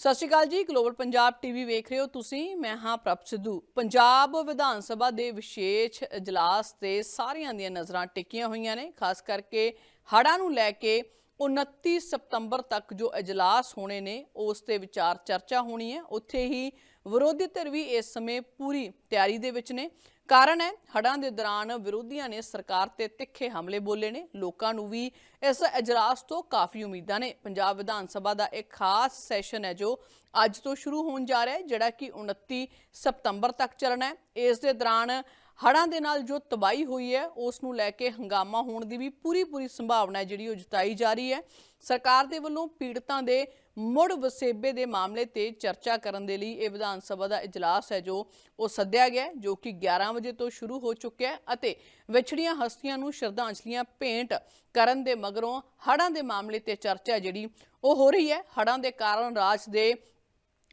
ਸਤਿ ਸ਼੍ਰੀ ਅਕਾਲ ਜੀ global Punjab TV ਵੇਖ ਰਹੇ ਹੋ ਤੁਸੀਂ, ਮੈਂ ਹਾਂ ਪ੍ਰਭ ਸਿੱਧੂ। ਪੰਜਾਬ ਵਿਧਾਨ ਸਭਾ ਦੇ ਵਿਸ਼ੇਸ਼ ਇਜਲਾਸ ਤੇ ਸਾਰਿਆਂ ਦੀਆਂ ਨਜ਼ਰਾਂ ਟਿਕੀਆਂ ਹੋਈਆਂ ਨੇ, ਖਾਸ ਕਰਕੇ ਹੜ੍ਹਾਂ ਨੂੰ ਲੈ ਕੇ 29 ਸਤੰਬਰ ਤੱਕ ਜੋ ਇਜਲਾਸ ਹੋਣੇ ਨੇ, ਉਸ ਤੇ ਵਿਚਾਰ ਚਰਚਾ ਹੋਣੀ ਹੈ। ਉੱਥੇ ਹੀ ਵਿਰੋਧੀ ਧਿਰ ਵੀ ਇਸ ਸਮੇਂ ਪੂਰੀ ਤਿਆਰੀ ਦੇ ਵਿੱਚ ਨੇ। ਕਾਰਨ ਹੈ, ਹੜ੍ਹਾਂ ਦੇ ਦੌਰਾਨ ਵਿਰੋਧੀਆਂ ਨੇ ਸਰਕਾਰ ਤੇ ਤਿੱਖੇ ਹਮਲੇ ਬੋਲੇ ਨੇ। ਲੋਕਾਂ ਨੂੰ ਵੀ ਇਸ ਇਜਲਾਸ ਤੋਂ ਕਾਫੀ ਉਮੀਦਾਂ ਨੇ। ਪੰਜਾਬ ਵਿਧਾਨ ਸਭਾ ਦਾ ਇੱਕ ਖਾਸ ਸੈਸ਼ਨ ਹੈ ਜੋ ਅੱਜ ਤੋਂ ਸ਼ੁਰੂ ਹੋਣ ਜਾ ਰਿਹਾ ਹੈ, ਜਿਹੜਾ ਕਿ 29 ਸਤੰਬਰ ਤੱਕ ਚੱਲਣਾ ਹੈ। ਇਸ ਦੇ ਦੌਰਾਨ ਹੜ੍ਹਾਂ ਦੇ ਨਾਲ ਜੋ ਤਬਾਹੀ ਹੋਈ ਹੈ, ਉਸ ਨੂੰ ਲੈ ਕੇ ਹੰਗਾਮਾ ਹੋਣ ਦੀ ਵੀ ਪੂਰੀ ਪੂਰੀ ਸੰਭਾਵਨਾ ਜਿਹੜੀ ਉਹ ਜਤਾਈ ਜਾ ਰਹੀ ਹੈ। ਸਰਕਾਰ ਦੇ ਵੱਲੋਂ ਪੀੜਤਾਂ ਦੇ ਮੁੜ ਵਸੇਬੇ ਦੇ ਮਾਮਲੇ ਤੇ ਚਰਚਾ ਕਰਨ ਦੇ ਲਈ ਇਹ ਵਿਧਾਨ ਸਭਾ ਦਾ ਇਜਲਾਸ ਹੈ ਜੋ ਉਹ ਸੱਦਿਆ ਗਿਆ ਜੋ ਕਿ 11 ਵਜੇ ਤੋਂ ਸ਼ੁਰੂ ਹੋ ਚੁੱਕਿਆ ਹੈ ਅਤੇ ਵਿਛੜੀਆਂ ਹਸਤੀਆਂ ਨੂੰ ਸ਼ਰਧਾਂਜਲੀਆਂ ਭੇਂਟ ਕਰਨ ਦੇ ਮਗਰੋਂ ਹੜ੍ਹਾਂ ਦੇ ਮਾਮਲੇ ਤੇ ਚਰਚਾ ਜਿਹੜੀ ਉਹ ਹੋ ਰਹੀ ਹੈ। ਹੜ੍ਹਾਂ ਦੇ ਕਾਰਨ ਰਾਜ ਦੇ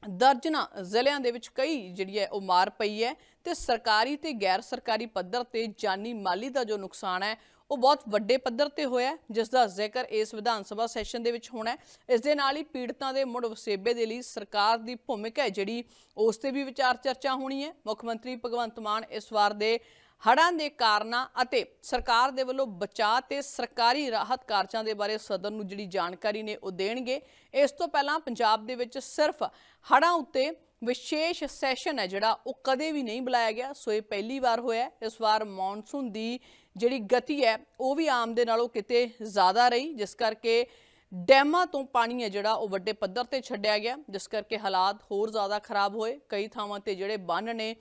ਦਰਜਨਾ ਜ਼ਿਲ੍ਹਿਆਂ ਦੇ ਵਿੱਚ ਕਈ ਜਿਹੜੀ ਹੈ ਉਹ ਮਾਰ ਪਈ ਹੈ ਤੇ ਸਰਕਾਰੀ ਤੇ ਗੈਰ ਸਰਕਾਰੀ ਪੱਧਰ ਤੇ ਜਾਨੀ ਮਾਲੀ ਦਾ ਜੋ ਨੁਕਸਾਨ ਹੈ ਉਹ ਬਹੁਤ ਵੱਡੇ ਪੱਧਰ ਤੇ ਹੋਇਆ ਜਿਸ ਦਾ ਜ਼ਿਕਰ ਇਸ ਵਿਧਾਨ ਸਭਾ ਸੈਸ਼ਨ ਦੇ ਵਿੱਚ ਹੋਣਾ ਹੈ। ਇਸ ਦੇ ਨਾਲ ਹੀ ਪੀੜਤਾਂ ਦੇ ਮੁੜ ਵਸੇਬੇ ਦੇ ਲਈ ਸਰਕਾਰ ਦੀ ਭੂਮਿਕਾ ਹੈ, ਜਿਹੜੀ ਉਸ ਤੇ ਵੀ ਵਿਚਾਰ ਚਰਚਾ ਹੋਣੀ ਹੈ। ਮੁੱਖ ਮੰਤਰੀ ਭਗਵੰਤ ਮਾਨ ਇਸ ਵਾਰ ਦੇ ਹੜ੍ਹਾਂ ਦੇ ਕਾਰਨਾਂ ਅਤੇ ਸਰਕਾਰ ਦੇ ਵੱਲੋਂ ਬਚਾਅ ਤੇ ਸਰਕਾਰੀ ਰਾਹਤ ਕਾਰਜਾਂ ਦੇ ਬਾਰੇ ਸਦਨ ਨੂੰ ਜਿਹੜੀ ਜਾਣਕਾਰੀ ਨੇ ਉਹ ਦੇਣਗੇ। ਇਸ ਤੋਂ ਪਹਿਲਾਂ ਪੰਜਾਬ ਦੇ ਵਿੱਚ ਸਿਰਫ ਹੜ੍ਹਾਂ ਉੱਤੇ ਵਿਸ਼ੇਸ਼ ਸੈਸ਼ਨ ਹੈ ਜਿਹੜਾ, ਉਹ ਕਦੇ ਵੀ ਨਹੀਂ ਬੁਲਾਇਆ ਗਿਆ। ਸੋ ਇਹ ਪਹਿਲੀ ਵਾਰ ਹੋਇਆ ਇਸ ਵਾਰ ਮੌਨਸੂਨ ਦੀ ਜਿਹੜੀ ਗਤੀ ਹੈ, ਉਹ ਵੀ ਆਮ ਦੇ ਨਾਲੋਂ ਕਿਤੇ ਜ਼ਿਆਦਾ ਰਹੀ, ਜਿਸ ਕਰਕੇ ਡੈਮਾਂ ਤੋਂ ਪਾਣੀ ਹੈ ਜਿਹੜਾ, ਉਹ ਵੱਡੇ ਪੱਧਰ ਤੇ ਛੱਡਿਆ ਗਿਆ। ਜਿਸ ਕਰਕੇ ਹਾਲਾਤ ਹੋਰ ਜ਼ਿਆਦਾ ਖਰਾਬ ਹੋਏ। ਕਈ ਥਾਵਾਂ ਤੇ ਜਿਹੜੇ ਬੰਨ ਨੇ,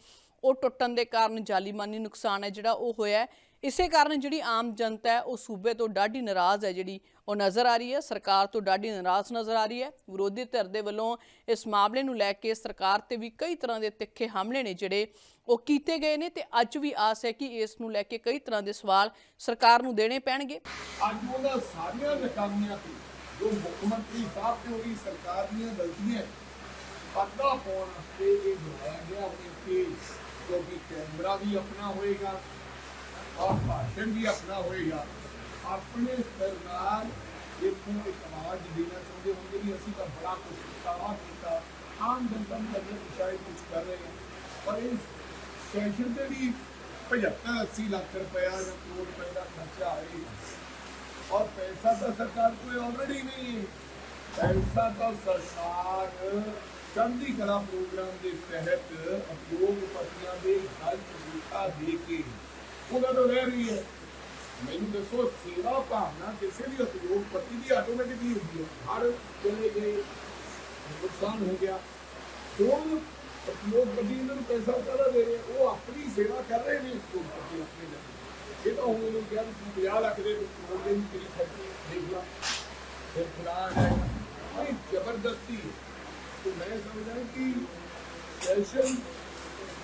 ਉਹ ਟੁੱਟਣ ਦੇ ਕਾਰਨ ਜਾਲੀਮਾਨੀ ਨੁਕਸਾਨ ਹੈ ਜਿਹੜਾ, ਉਹ ਹੋਇਆ ਹੈ। ਇਸੇ ਕਾਰਨ ਜਿਹੜੀ ਆਮ ਜਨਤਾ ਹੈ, ਉਹ ਸੂਬੇ ਤੋਂ ਡਾਢੀ ਨਾਰਾਜ਼ ਹੈ ਜਿਹੜੀ ਉਹ ਨਜ਼ਰ ਆ ਰਹੀ ਹੈ। ਸਰਕਾਰ ਤੋਂ ਡਾਢੀ ਨਾਰਾਜ਼ ਨਜ਼ਰ ਆ ਰਹੀ ਹੈ। ਵਿਰੋਧੀ ਧਿਰ ਦੇ ਵੱਲੋਂ ਇਸ ਮਾਮਲੇ ਨੂੰ ਲੈ ਕੇ ਸਰਕਾਰ ਤੇ ਵੀ ਕਈ ਤਰ੍ਹਾਂ ਦੇ ਤਿੱਖੇ ਹਮਲੇ ਨੇ ਜਿਹੜੇ ਉਹ ਕੀਤੇ ਗਏ ਨੇ ਤੇ ਅੱਜ ਵੀ ਆਸ ਹੈ ਕਿ ਇਸ ਨੂੰ ਲੈ ਕੇ ਕਈ ਤਰ੍ਹਾਂ ਦੇ ਸਵਾਲ ਸਰਕਾਰ ਨੂੰ ਦੇਣੇ ਪੈਣਗੇ। ਅੱਜ ਉਹਨਾਂ ਸਾਰੀਆਂ ਨਾਕਾਮੀਆਂ ਤੇ ਜੋ ਮੁੱਖ ਮੰਤਰੀ ਸਾਹਿਬ ਤੇ ਉਹਦੀ ਸਰਕਾਰ ਦੀਆਂ ਗਲਤੀਆਂ ਪਰਦਾ ਪਾਉਣ ਵਾਸਤੇ ਇਹ ਬਣਾਇਆ ਗਿਆ ਆਪਣੇ ਕਿ ਕਿਉਂਕਿ ਕੈਮਰਾ ਵੀ ਆਪਣਾ ਹੋਏਗਾ। ਔਰ ਭਾਸ਼ਣ ਵੀ ਆਪਣਾ ਹੋਏਗਾ ਆਪਣੇ ਸਰਕਾਰ ਇੱਕ ਨੂੰ ਇੱਕ ਆਵਾਜ਼ ਦੇਣਾ ਚਾਹੁੰਦੇ ਹੋਣਗੇ ਵੀ ਅਸੀਂ ਤਾਂ ਬੜਾ ਕੁਝ ਕੀਤਾ ਆਹ ਕੀਤਾ ਆਮ ਜਨਤਾ ਨੂੰ ਲੱਗਦਾ ਕਿ ਸ਼ਾਇਦ ਕੁਝ ਕਰ ਰਹੇ ਹਾਂ ਪਰ ਇਸ ਸੈਸ਼ਨ ਤੇ ਵੀ 75 80 ਲੱਖ ਰੁਪਇਆ ਜਾਂ ਕਰੋੜ ਰੁਪਏ ਦਾ ਖਰਚਾ ਆਏਗਾ और पैसा तो सरकार को ऑलरेडी नहीं है पैसा तो सरकार ਚੜ੍ਹਦੀ ਕਲਾ ਪ੍ਰੋਗਰਾਮ ਦੇ ਤਹਿਤ ਉਦਯੋਗਪਤੀਆਂ ਦੇ ਘਰ ਸੁਵਿਧਾ ਦੇ ਕੇ ਉਹਨਾਂ ਤੋਂ ਰਹਿ ਰਹੀ ਹੈ। ਮੈਨੂੰ ਦੱਸੋ, ਸੇਵਾ ਭਾਵਨਾ ਕਿਸੇ ਵੀ ਉਦਯੋਗਪਤੀ ਦੀ ਆਟੋਮੈਟਿਕਲੀ ਹੁੰਦੀ ਹੈ। ਹਰ ਚਲੇ ਗਏ ਨੁਕਸਾਨ ਹੋ ਗਿਆ। ਕੋਣ ਉਦਯੋਗਪਤੀ ਨੂੰ ਪੈਸਾ ਕਾਹਦਾ ਦੇ ਰਿਹਾ ਉਹ ਆਪਣੀ ਸੇਵਾ ਕਰ ਰਹੇ ਨੇ ਉਦਯੋਗਪਤੀ ਆਪਣੇ ਲਈ। ਇਹ ਤਾਂ ਹੁਣ ਉਹਨੂੰ ਕਿਹਾ ਤੂੰ 50 ਲੱਖ ਦੇ ਕਰੋੜ ਦੇ ਵਿੱਚ ਤੇਰੀ ਫੈਕਟਰੀ ਦੇਖ ਲਾ। ਫਿਰ ਫਲਾਣ ਹੈ। ਇਹ ਜ਼ਬਰਦਸਤੀ ਤੇ ਮੈਂ ਸਮਝਦਾ ਕਿ ਕੈਲਸ਼ੀਅਮ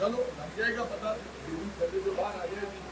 ਚਲੋ, ਲੱਗ ਜਾਏਗਾ ਪਤਾ। ਜਿਹੜੀ ਥੱਲੇ ਤੋਂ ਬਾਹਰ ਆ ਜਾਏਗੀ।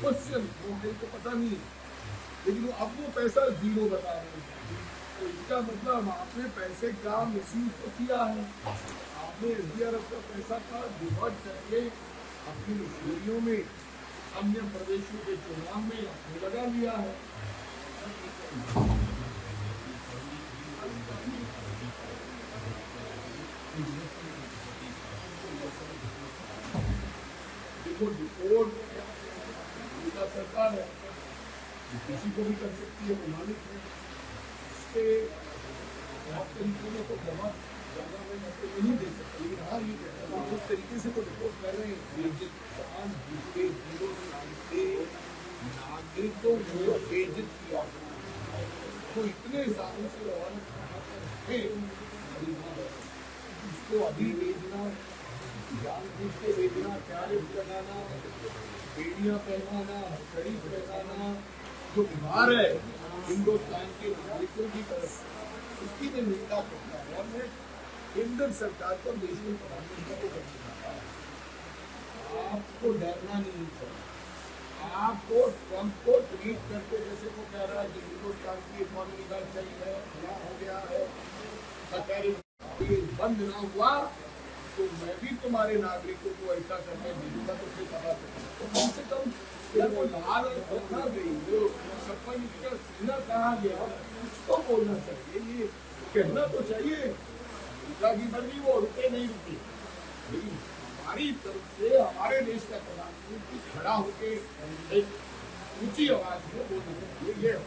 क्वेश्चन मुझे तो पता नहीं है। लेकिन वो अब वो पैसा ज़ीरो बता रहे हैं। तो इसका मतलब आपने पैसे का मिसयूज तो किया है। आपने एस डी आर एफ़ का पैसा का डिवर्ट करके अपनी मजदूरियों में, अन्य प्रदेशों के चुनाव में आपने लगा लिया है। देखो रिपोर्ट सरकार है ये किसी को भी कर सकती है वो मालिक है इसके बहुत तरीकों में तो बहुत ज़्यादा मैं आपको नहीं दे सकता लेकिन हाँ ये कहता हूँ, जिस तरीके से वो रिपोर्ट कर रहे हैं बेइज्जत झूठे जीरो के नागरिकों को बेड़ियाँ पहनाना हथकड़ी पहनाना जो बीमार है, हिंदुस्तान के नागरिकों की तरफ़ उसकी मैं निंदा करता हूँ। और मैं केंद्र सरकार को देश में प्रधानमंत्री को करना चाहता है। आपको डरना नहीं चाहिए आपको ट्रंप को ट्वीट करके, जैसे वो कह रहा है कि हिंदुस्तान की इकोनॉमी बढ़ गई है फला हो गया है सरकारी बंद ना हुआ। तो मैं भी तुम्हारे नागरिकों को ऐसा करके भेजूंगा तो फिर पता चलेगा तो कम से कम फिर वो लाल और धोखा गई जो छप्पन का सीना कहा गया कुछ तो बोलना चाहिए ये कहना तो चाहिए गीता की मर्जी वो रुके नहीं रुकी लेकिन हमारी तरफ से हमारे देश का प्रधानमंत्री खड़ा होके एक ऊंची आवाज में बोलना चाहिए ये है।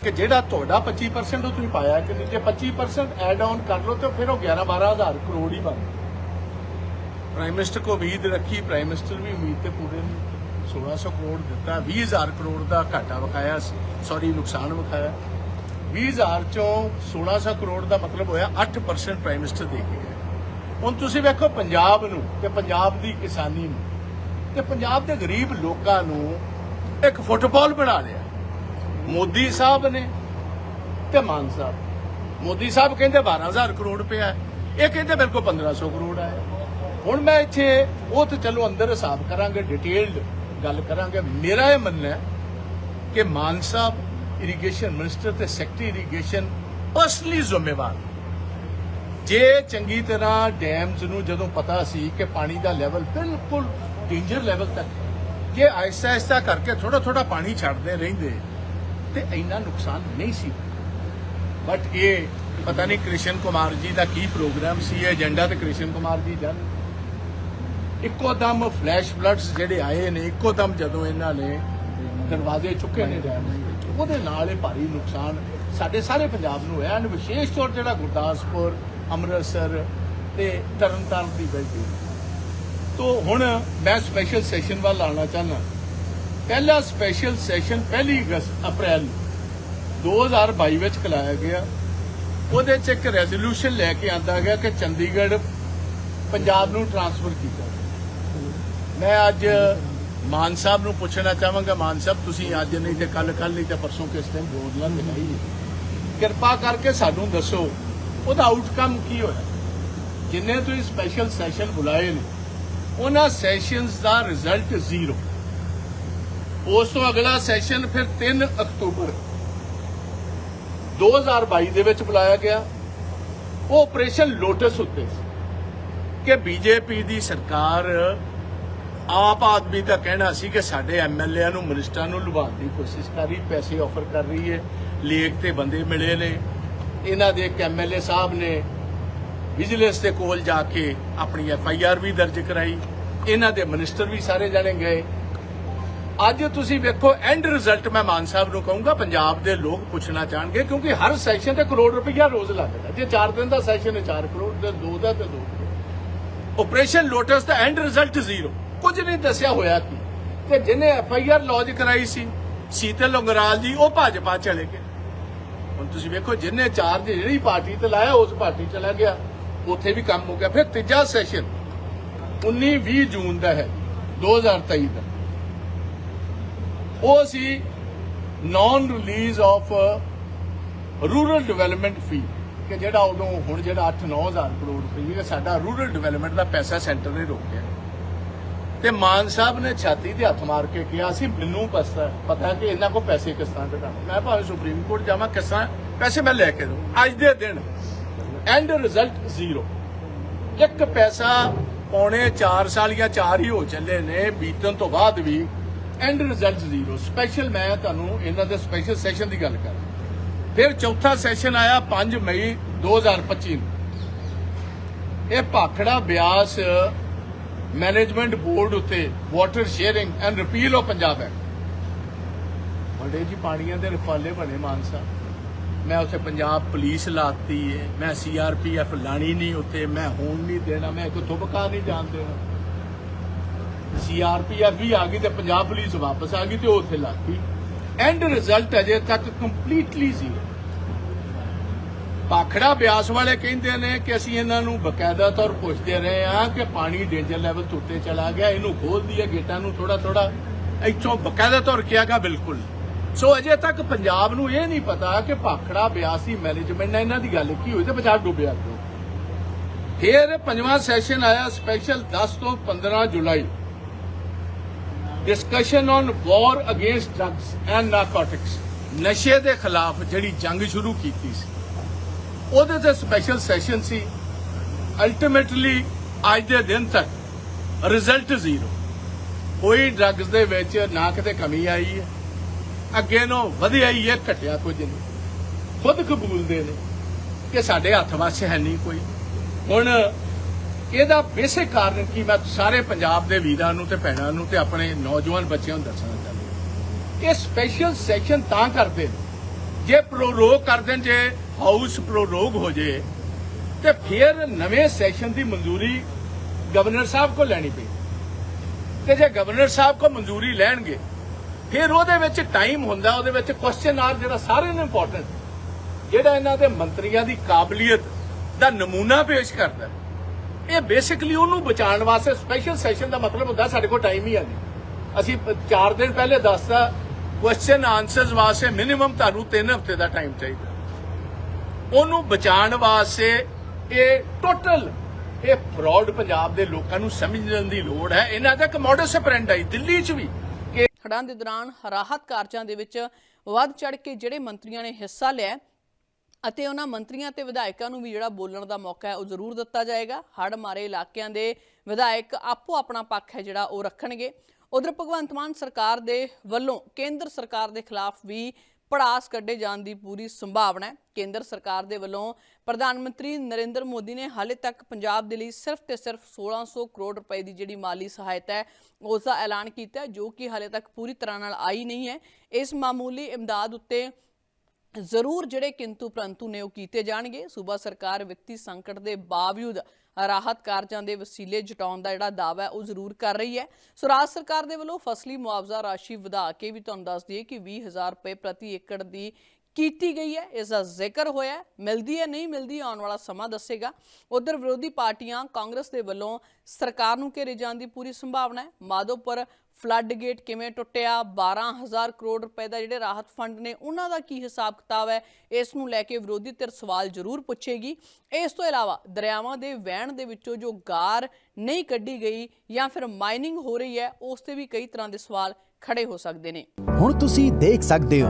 ਕਿ ਜਿਹੜਾ ਤੁਹਾਡਾ 25% ਉਹ ਤੁਸੀਂ ਪਾਇਆ ਕਿ ਨਹੀਂ ਜੇ 25% ਐਡ ਆਨ ਕਰ ਲਓ ਤੇ ਫਿਰ ਉਹ 11 12000 ਕਰੋੜ ਹੀ ਬਣ ਪ੍ਰਾਈਮ ਮਿਨਿਸਟਰ ਕੋ ਉਮੀਦ ਰੱਖੀ ਪ੍ਰਾਈਮ ਮਿਨਿਸਟਰ ਵੀ ਉਮੀਦ ਤੇ ਪੂਰੇ ਨਹੀਂ 1600 ਕਰੋੜ ਦਿੱਤਾ 20000 ਕਰੋੜ ਦਾ ਘਾਟਾ ਵਿਖਾਇਆ ਸੌਰੀ ਨੁਕਸਾਨ ਵਿਖਾਇਆ। 20000 ਚੋਂ 1600 ਕਰੋੜ ਦਾ ਮਤਲਬ ਹੋਇਆ 8% ਪ੍ਰਾਈਮ ਮਿਨਿਸਟਰ ਦੇ ਕੇ ਗਏ। ਹੁਣ ਤੁਸੀਂ ਵੇਖੋ ਪੰਜਾਬ ਨੂੰ ਤੇ ਪੰਜਾਬ ਦੀ ਕਿਸਾਨੀ ਨੂੰ ਤੇ ਪੰਜਾਬ ਦੇ ਗਰੀਬ ਲੋਕਾਂ ਨੂੰ ਇੱਕ ਫੁੱਟਬਾਲ ਬਣਾ ਲਿਆ। ਮੋਦੀ ਸਾਹਿਬ ਨੇ ਤੇ ਮਾਨ ਸਾਹਿਬ। ਮੋਦੀ ਸਾਹਿਬ ਕਹਿੰਦੇ 12000 ਕਰੋੜ ਰੁਪਇਆ ਇਹ ਕਹਿੰਦੇ ਮੇਰੇ ਕੋਲ 1500 ਕਰੋੜ ਆਇਆ। ਹੁਣ ਮੈਂ ਇੱਥੇ ਉਹ ਤੇ ਚਲੋ ਅੰਦਰ ਹਿਸਾਬ ਕਰਾਂਗੇ ਡਿਟੇਲਡ ਗੱਲ ਕਰਾਂਗੇ। ਮੇਰਾ ਇਹ ਮੰਨਣਾ ਹੈ ਕਿ ਮਾਨ ਸਾਹਿਬ ਇਰੀਗੇਸ਼ਨ ਮਿਨਿਸਟਰ ਤੇ ਸੈਕਟਰੀ ਇਰੀਗੇਸ਼ਨ ਪਰਸਨਲੀ ਜ਼ਿੰਮੇਵਾਰ ਜੇ ਚੰਗੀ ਤਰ੍ਹਾਂ ਡੈਮਸ ਨੂੰ ਜਦੋਂ ਪਤਾ ਸੀ ਕਿ ਪਾਣੀ ਦਾ ਲੈਵਲ ਬਿਲਕੁਲ ਡੇਂਜਰ ਲੈਵਲ ਤੱਕ ਜੇ ਆਹਿਸਤਾ ਆਹਿਸਤਾ ਕਰਕੇ ਥੋੜਾ ਥੋੜਾ ਪਾਣੀ ਛੱਡਦੇ ਰਹਿੰਦੇ, ਤੇ ਇੰਨਾ ਨੁਕਸਾਨ ਨਹੀਂ ਸੀ। ਬਟ ਇਹ ਪਤਾ ਨਹੀਂ ਕ੍ਰਿਸ਼ਨ ਕੁਮਾਰ ਜੀ ਦਾ ਕੀ ਪ੍ਰੋਗਰਾਮ ਸੀ, ਇਹ ਏਜੰਡਾ ਤੇ ਕ੍ਰਿਸ਼ਨ ਕੁਮਾਰ ਜੀ ਜਾਣ ਇੱਕੋ ਦਮ ਫਲੈਸ਼ ਫਲੱਡਸ ਜਿਹੜੇ ਆਏ ਨੇ, ਇੱਕੋ ਦਮ ਜਦੋਂ ਇਹਨਾਂ ਨੇ ਦਰਵਾਜ਼ੇ ਚੁੱਕੇ ਨੇ। ਡੈਮ ਉਹਦੇ ਨਾਲ ਇਹ ਭਾਰੀ ਨੁਕਸਾਨ ਸਾਡੇ ਸਾਰੇ ਪੰਜਾਬ ਨੂੰ ਹੋਇਆ ਐਂਡ ਵਿਸ਼ੇਸ਼ ਤੌਰ ਜਿਹੜਾ ਗੁਰਦਾਸਪੁਰ, ਅੰਮ੍ਰਿਤਸਰ ਤੇ ਤਰਨਤਾਰਨ ਦੀ ਬੈਲਟ ਤੋ ਹੁਣ ਮੈਂ ਸਪੈਸ਼ਲ ਸੈਸ਼ਨ ਵੱਲ ਆਉਣਾ ਚਾਹੁੰਦਾ। ਪਹਿਲਾ ਸਪੈਸ਼ਲ ਸੈਸ਼ਨ ਪਹਿਲੀ ਅਗਸਤ, ਅਪ੍ਰੈਲ ਨੂੰ 2022 ਵਿੱਚ ਕਲਾਇਆ ਗਿਆ। ਉਹਦੇ ਚ ਇੱਕ ਰੈਜ਼ੋਲੂਸ਼ਨ ਲੈ ਕੇ ਆਂਦਾ ਗਿਆ ਕਿ ਚੰਡੀਗੜ੍ਹ ਪੰਜਾਬ ਨੂੰ ਟ੍ਰਾਂਸਫਰ ਕੀਤਾ। ਮੈਂ ਅੱਜ ਮਾਨ ਸਾਹਿਬ ਨੂੰ ਪੁੱਛਣਾ ਚਾਹਾਂਗਾ, ਮਾਨ ਸਾਹਿਬ, ਤੁਸੀਂ ਅੱਜ ਨਹੀਂ ਤੇ ਕੱਲ ਕੱਲ ਨਹੀਂ ਤੇ ਪਰਸੋਂ ਕਿਸ ਟਾਈਮ ਬੋਲਣਾ ਦਿਖਾਈ ਕਿਰਪਾ ਕਰਕੇ ਸਾਨੂੰ ਦੱਸੋ, ਉਹਦਾ ਆਊਟਕਮ ਕੀ ਹੋਇਆ? ਜਿੰਨੇ ਤੁਸੀਂ ਸਪੈਸ਼ਲ ਸੈਸ਼ਨ ਬੁਲਾਏ ਨੇ, ਉਹਨਾਂ ਸੈਸ਼ਨਸ ਦਾ ਰਿਜ਼ਲਟ ਜ਼ੀਰੋ ਉਸ ਤੋਂ ਅਗਲਾ ਸੈਸ਼ਨ ਫਿਰ 3 ਅਕਤੂਬਰ। 2022 ਦੇ ਵਿੱਚ ਬੁਲਾਇਆ ਗਿਆ। ਉਹ ਆਪਰੇਸ਼ਨ ਲੋਟਸ ਉੱਤੇ। ਸੀ ਕਿ ਬੀਜੇਪੀ ਦੀ ਸਰਕਾਰ ਆਪ ਆਦਮੀ ਦਾ ਕਹਿਣਾ ਸੀ ਕਿ ਸਾਡੇ ਐਮਐਲਏ ਨੂੰ, ਮਿਨਿਸਟਰਾਂ ਨੂੰ ਲੁਭਾਉਣ ਦੀ ਕੋਸ਼ਿਸ਼ ਕਰ ਰਹੀ, ਪੈਸੇ ਆਫਰ ਕਰ ਰਹੀ ਹੈ, ਲੇਖ ਤੇ ਬੰਦੇ ਮਿਲੇ ਨੇ। ਇਹਨਾਂ ਦੇ ਇੱਕ ਐਮਐਲਏ ਸਾਹਿਬ ਨੇ ਵਿਜੀਲੈਂਸ ਦੇ ਕੋਲ ਜਾ ਕੇ ਆਪਣੀ ਐਫ ਆਈ ਆਰ ਵੀ ਦਰਜ ਕਰਾਈ। ਇਹਨਾਂ ਦੇ ਮਿਨਿਸਟਰ ਵੀ ਸਾਰੇ ਜਾਣੇ ਗਏ। ਅੱਜ ਤੁਸੀਂ ਵੇਖੋ ਐਂਡ ਰਿਜ਼ਲਟ ਮੈਂ ਮਾਨ ਸਾਹਿਬ ਨੂੰ ਕਹੂੰਗਾ, ਪੰਜਾਬ ਦੇ ਲੋਕ ਪੁੱਛਣਾ ਚਾਹਣਗੇ, ਕਿਉਂਕਿ ਹਰ ਸੈਸ਼ਨ ਤੇ ਕਰੋੜ ਰੁਪਈਆ ਰੋਜ਼ ਲੱਗਦਾ। ਜੇ 4 ਦਿਨ ਦਾ ਸੈਸ਼ਨ ਹੈ 4 ਕਰੋੜ, ਤੇ 2 ਦਾ ਤੇ 2 ਆਪਰੇਸ਼ਨ ਲੋਟਸ ਦਾ ਐਂਡ ਰਿਜ਼ਲਟ ਜ਼ੀਰੋ ਕੁਝ ਨਹੀਂ ਦੱਸਿਆ ਹੋਇਆ ਕੀ ਤੇ ਜਿਹਨੇ ਐਫ ਆਈ ਆਰ ਲੌਜ ਕਰਾਈ ਸੀ, ਸੀਤਲ ਲੰਗਰਾਲ ਜੀ, ਉਹ ਭਾਜਪਾ ਚਲੇ ਗਏ। ਹੁਣ ਤੁਸੀਂ ਵੇਖੋ, ਜਿਹਨੇ ਚਾਰਜ ਜਿਹੜੀ ਪਾਰਟੀ ਤੇ ਲਾਇਆ, ਉਸ ਪਾਰਟੀ ਚਲਾ ਗਿਆ। ਉੱਥੇ ਵੀ ਕੰਮ ਹੋ ਗਿਆ। ਫਿਰ ਤੀਜਾ ਸੈਸ਼ਨ 19 20 ਜੂਨ ਦਾ ਹੈ 2023 ਦਾ। ਉਹ ਸੀ non release of rural development fee ਕਿ ਜਿਹੜਾ ਉਦੋਂ ਹੁਣ ਜਿਹੜਾ 8-9000 ਕਰੋੜ ਰੁਪਏ ਸਾਡਾ ਰੂਰਲ ਡਿਵੈਲਪਮੈਂਟ ਦਾ ਪੈਸਾ ਸੈਂਟਰ ਨੇ ਰੋਕਿਆ। ਤੇ ਮਾਨ ਸਾਹਿਬ ਨੇ ਛਾਤੀ ਤੇ ਹੱਥ ਮਾਰ ਕੇ ਕਿਹਾ ਸੀ ਮੈਨੂੰ ਪਤਾ ਪਤਾ ਕਿ ਇਹਨਾਂ ਕੋ ਪੈਸੇ ਕਿਸ ਤਰ੍ਹਾਂ ਕਢਾਉਣੇ ਮੈਂ ਭਾਵੇਂ ਸੁਪਰੀਮ ਕੋਰਟ ਜਾਵਾਂ, ਕਿਸ ਤਰ੍ਹਾਂ? ਪੈਸੇ ਮੈਂ ਲੈ ਕੇ ਦਊਂ ਅੱਜ ਦੇ ਦਿਨ ਐਂਡ ਰਿਜ਼ਲਟ ਜ਼ੀਰੋ ਇੱਕ ਪੈਸਾ ਪੌਣੇ 4 ਸਾਲ ਜਾਂ 4 ਹੀ ਹੋ ਚੱਲੇ ਨੇ, ਬੀਤਣ ਤੋਂ ਬਾਅਦ ਵੀ ਐਂਡ ਰਿਜ਼ਲਟ ਜ਼ੀਰੋ ਸਪੈਸ਼ਲ ਮੈਂ ਤੁਹਾਨੂੰ ਇਹਨਾਂ ਦੇ ਸਪੈਸ਼ਲ ਸੈਸ਼ਨ ਦੀ ਗੱਲ ਕਰਾਂ ਫਿਰ ਚੌਥਾ ਸੈਸ਼ਨ ਆਇਆ 5 ਮਈ 2025 ਨੂੰ। ਇਹ ਭਾਖੜਾ ਬਿਆਸ ਮੈਨੇਜਮੈਂਟ ਬੋਰਡ ਉੱਤੇ water sharing and repeal of Punjab act ਬੜੇ ਜੀ ਪਾਣੀਆਂ ਦੇ ਰਫਾਲੇ ਬਣੇ ਮਾਨਸਾ। ਮੈਂ ਉੱਥੇ ਪੰਜਾਬ ਪੁਲਿਸ ਲਾਤੀ ਏ, ਮੈਂ ਸੀਆਰਪੀਐਫ ਲਾਣੀ ਨਹੀਂ ਉੱਥੇ, ਮੈਂ ਹੋਣ ਨਹੀਂ ਦੇਣਾ, ਮੈਂ ਕੋਈ ਤੁਬਕਾ ਨਹੀਂ ਜਾਣ ਦੇਣਾ। ਸੀਆਰਪੀਐਫ ਵੀ ਆ ਗਈ ਤੇ ਪੰਜਾਬ ਪੁਲਿਸ ਵਾਪਸ ਆ ਗਈ ਤੇ ਉਹ ਉੱਥੇ ਲਾਤੀ। ਐਂਡ ਰਿਜ਼ਲਟ ਅਜੇ ਤੱਕ ਕੰਪਲੀਟਲੀ ਜ਼ੀਰੋ ਪਾਖੜਾ ਬਿਆਸ ਵਾਲੇ ਕਹਿੰਦੇ ਨੇ ਕਿ ਅਸੀਂ ਇਹਨਾਂ ਨੂੰ ਬਕਾਇਦਾ ਤੌਰ ਪੁੱਛਦੇ ਰਹੇ ਹਾਂ ਕਿ ਪਾਣੀ ਡੇਂਜਰ ਲੈਵਲ ਤੋਂ ਉੱਤੇ ਚਲਾ ਗਿਆ, ਇਹਨੂੰ ਖੋਲ ਦਈਏ, ਗੇਟਾਂ ਨੂੰ ਥੋੜਾ ਥੋੜਾ ਇੱਥੋਂ ਬਕਾਇਦਾ ਤੌਰ ਕਿਹਾ ਗਿਆ, ਬਿਲਕੁਲ। ਸੋ ਅਜੇ ਤੱਕ ਪੰਜਾਬ ਨੂੰ ਇਹ ਨਹੀਂ ਪਤਾ ਕਿ ਪਾਖੜਾ ਬਿਆਸ ਦੀ ਮੈਨੇਜਮੈਂਟ ਨਾਲ ਇਹਨਾਂ ਦੀ ਗੱਲ ਕੀ ਹੋਈ ਤੇ ਪੰਜਾਬ ਡੁੱਬਿਆ ਕਿਉਂ। ਫਿਰ ਪੰਜਵਾਂ ਸੈਸ਼ਨ ਆਇਆ ਸਪੈਸ਼ਲ 10 ਤੋਂ 15 ਜੁਲਾਈ। Discussion on war against drugs and narcotics ਨਸ਼ੇ ਦੇ ਖਿਲਾਫ ਜਿਹੜੀ ਜੰਗ ਸ਼ੁਰੂ ਕੀਤੀ ਸੀ ਉਹਦੇ ਤੇ ਸਪੈਸ਼ਲ ਸੈਸ਼ਨ ਸੀ ਅਲਟੀਮੇਟਲੀ ਅੱਜ ਦੇ ਦਿਨ ਤੱਕ ਰਿਜ਼ਲਟ ਜ਼ੀਰੋ ਕੋਈ ਡਰੱਗਸ ਦੇ ਵਿੱਚ ਨਾ ਕਿਤੇ ਕਮੀ ਆਈ ਹੈ ਅੱਗੇ ਨੂੰ ਵਧਿਆ ਹੀ ਹੈ ਘਟਿਆ ਕੁਝ ਨਹੀਂ ਖੁਦ ਕਬੂਲਦੇ ਨੇ ਕਿ ਸਾਡੇ ਹੱਥ ਵਾਸਤੇ ਹੈ ਨਹੀਂ ਕੋਈ ਹੁਣ ਇਹਦਾ ਬੇਸਿਕ ਕਾਰਨ ਕੀ ਮੈਂ ਸਾਰੇ ਪੰਜਾਬ ਦੇ ਵੀਰਾਂ ਨੂੰ ਤੇ ਭੈਣਾਂ ਨੂੰ ਤੇ ਆਪਣੇ ਨੌਜਵਾਨ ਬੱਚਿਆਂ ਨੂੰ ਦੱਸਣਾ ਚਾਹੁੰਦਾ ਇਹ ਸਪੈਸ਼ਲ ਸੈਸ਼ਨ ਤਾਂ ਕਰਦੇ ਨੇ। ਜੇ ਪ੍ਰੋਰੋਗ ਕਰਦੇ ਨੇ ਜੇ ਹਾਊਸ ਪ੍ਰੋਰੋਗ ਹੋ ਜੇ, ਤੇ ਫਿਰ ਨਵੇਂ ਸੈਸ਼ਨ ਦੀ ਮਨਜ਼ੂਰੀ ਗਵਰਨਰ ਸਾਹਿਬ ਕੋ ਲੈਣੀ ਪਈ। ਤੇ ਜੇ ਗਵਰਨਰ ਸਾਹਿਬ ਕੋ ਮਨਜ਼ੂਰੀ ਲੈਣਗੇ, ਫਿਰ ਉਹਦੇ ਵਿੱਚ ਟਾਈਮ ਹੁੰਦਾ, ਉਹਦੇ ਵਿੱਚ ਕੁਐਸਚਨ ਆਰ ਜਿਹੜਾ ਸਾਰਿਆਂ ਨੂੰ ਇੰਪੋਰਟੈਂਟ ਜਿਹੜਾ ਇਹਨਾਂ ਦੇ ਮੰਤਰੀਆਂ ਦੀ ਕਾਬਲੀਅਤ ਦਾ ਨਮੂਨਾ ਪੇਸ਼ ਕਰਦਾ ਇਹ ਬੇਸਿਕਲੀ ਉਹਨੂੰ ਬਚਾਉਣ ਵਾਸਤੇ ਸਪੈਸ਼ਲ ਸੈਸ਼ਨ ਦਾ ਮਤਲਬ ਹੁੰਦਾ, ਸਾਡੇ ਕੋਲ ਟਾਈਮ ਹੀ ਹੈ ਨਹੀਂ ਅਸੀਂ 4 ਦਿਨ ਪਹਿਲੇ ਦੱਸਦਾ ਕੁਐਸਚਨ ਆਨਸਰਸ ਵਾਸਤੇ ਮਿਨੀਮਮ ਤੁਹਾਨੂੰ 3 ਹਫ਼ਤੇ ਦਾ ਟਾਈਮ ਚਾਹੀਦਾ। ਉਹਨੂੰ ਬਚਾਉਣ ਵਾਸਤੇ ਇਹ ਟੋਟਲ ਇਹ ਫਰਾਡ ਪੰਜਾਬ ਦੇ ਲੋਕਾਂ ਨੂੰ ਸਮਝਣ ਦੀ ਲੋੜ ਹੈ। ਇਹਨਾਂ ਦਾ ਇੱਕ ਮੋਡਸ ਆਈ ਦਿੱਲੀ 'ਚ ਵੀ। ਕਿ ਹੜ੍ਹਾਂ ਦੇ ਦੌਰਾਨ ਰਾਹਤ ਕਾਰਜਾਂ ਦੇ ਵਿੱਚ ਵੱਧ ਚੜ ਕੇ ਜਿਹੜੇ ਮੰਤਰੀਆਂ ਨੇ ਹਿੱਸਾ ਲਿਆ ਅਤੇ ਉਹਨਾਂ ਮੰਤਰੀਆਂ ਤੇ ਵਿਧਾਇਕਾਂ ਨੂੰ ਵੀ ਜਿਹੜਾ ਬੋਲਣ ਦਾ ਮੌਕਾ ਹੈ, ਉਹ ਜ਼ਰੂਰ ਦਿੱਤਾ ਜਾਏਗਾ। ਹੜ੍ਹ ਮਾਰੇ ਇਲਾਕਿਆਂ ਦੇ ਵਿਧਾਇਕ ਆਪੋ ਆਪਣਾ ਪੱਖ ਹੈ ਜਿਹੜਾ ਉਹ ਰੱਖਣਗੇ। ਉਧਰ ਭਗਵੰਤ ਮਾਨ ਸਰਕਾਰ ਦੇ ਵੱਲੋਂ ਕੇਂਦਰ ਸਰਕਾਰ ਦੇ ਖਿਲਾਫ ਵੀ ਪੜਾਸ ਕੱਢੇ ਜਾਣ ਦੀ ਪੂਰੀ ਸੰਭਾਵਨਾ ਹੈ। ਕੇਂਦਰ ਸਰਕਾਰ ਦੇ ਵੱਲੋਂ ਪ੍ਰਧਾਨ ਮੰਤਰੀ ਨਰਿੰਦਰ ਮੋਦੀ ਨੇ ਹਾਲੇ ਤੱਕ ਪੰਜਾਬ ਦੇ ਲਈ ਸਿਰਫ ਤੇ ਸਿਰਫ 1600 ਕਰੋੜ ਰੁਪਏ ਦੀ ਜਿਹੜੀ ਮਾਲੀ ਸਹਾਇਤਾ ਹੈ ਉਸ ਦਾ ਐਲਾਨ ਕੀਤਾ ਜੋ ਕਿ ਹਾਲੇ ਤੱਕ ਪੂਰੀ ਤਰ੍ਹਾਂ ਨਾਲ ਆਈ ਨਹੀਂ ਹੈ। ਇਸ ਮਾਮੂਲੀ ਇਮਦਾਦ ਉੱਤੇ ਜ਼ਰੂਰ ਜਿਹੜੇ ਕਿੰਤੂ ਪ੍ਰੰਤੂ ਨੇ ਉਹ ਕੀਤੇ ਜਾਣਗੇ। ਸੂਬਾ ਸਰਕਾਰ ਵਿੱਤੀ ਸੰਕਟ ਦੇ ਬਾਵਜੂਦ ਰਾਹਤ ਕਾਰਜਾਂ ਦੇ ਵਸੀਲੇ ਜਟਾਉਣ ਦਾ ਜਿਹੜਾ ਦਾਅਵਾ ਹੈ, ਉਹ ਜ਼ਰੂਰ ਕਰ ਰਹੀ ਹੈ। ਸੋ ਰਾਜ ਸਰਕਾਰ ਦੇ ਵੱਲੋਂ ਫਸਲੀ ਮੁਆਵਜ਼ਾ ਰਾਸ਼ੀ ਵਧਾ ਕੇ ਵੀ ਤੁਹਾਨੂੰ ਦੱਸ ਦਈਏ ਕਿ 20000 ਰੁਪਏ ਪ੍ਰਤੀ ਏਕੜ ਦੀ ਕੀਤੀ ਗਈ ਹੈ ਇਸ ਦਾ ਜ਼ਿਕਰ ਹੋਇਆ ਮਿਲਦੀ ਹੈ, ਨਹੀਂ ਮਿਲਦੀ ਆਉਣ ਵਾਲਾ ਸਮਾਂ ਦੱਸੇਗਾ। ਉਧਰ ਵਿਰੋਧੀ ਪਾਰਟੀਆਂ ਕਾਂਗਰਸ ਦੇ ਵੱਲੋਂ ਸਰਕਾਰ ਨੂੰ ਘੇਰੇ ਜਾਣ ਦੀ ਪੂਰੀ ਸੰਭਾਵਨਾ ਹੈ। ਮਾਧੋਪੁਰ ਫਲੱਡ ਗੇਟ ਕਿਵੇਂ ਟੁੱਟਿਆ? 12000 ਕਰੋੜ ਰੁਪਏ ਦਾ ਜਿਹੜੇ ਰਾਹਤ ਫੰਡ ਨੇ, ਉਹਨਾਂ ਦਾ ਕੀ ਹਿਸਾਬ ਕਿਤਾਬ ਹੈ? ਇਸ ਨੂੰ ਲੈ ਕੇ ਵਿਰੋਧੀ ਧਿਰ ਸਵਾਲ ਜ਼ਰੂਰ ਪੁੱਛੇਗੀ। ਇਸ ਤੋਂ ਇਲਾਵਾ ਦਰਿਆਵਾਂ ਦੇ ਵਹਿਣ ਦੇ ਵਿੱਚੋਂ ਜੋ ਗਾਰ ਨਹੀਂ ਕੱਢੀ ਗਈ ਜਾਂ ਫਿਰ ਮਾਈਨਿੰਗ ਹੋ ਰਹੀ ਹੈ, ਉਸ ਤੇ ਵੀ ਕਈ ਤਰ੍ਹਾਂ ਦੇ ਸਵਾਲ ਖੜੇ ਹੋ ਸਕਦੇ ਨੇ। ਹੁਣ ਤੁਸੀਂ ਦੇਖ ਸਕਦੇ ਹੋ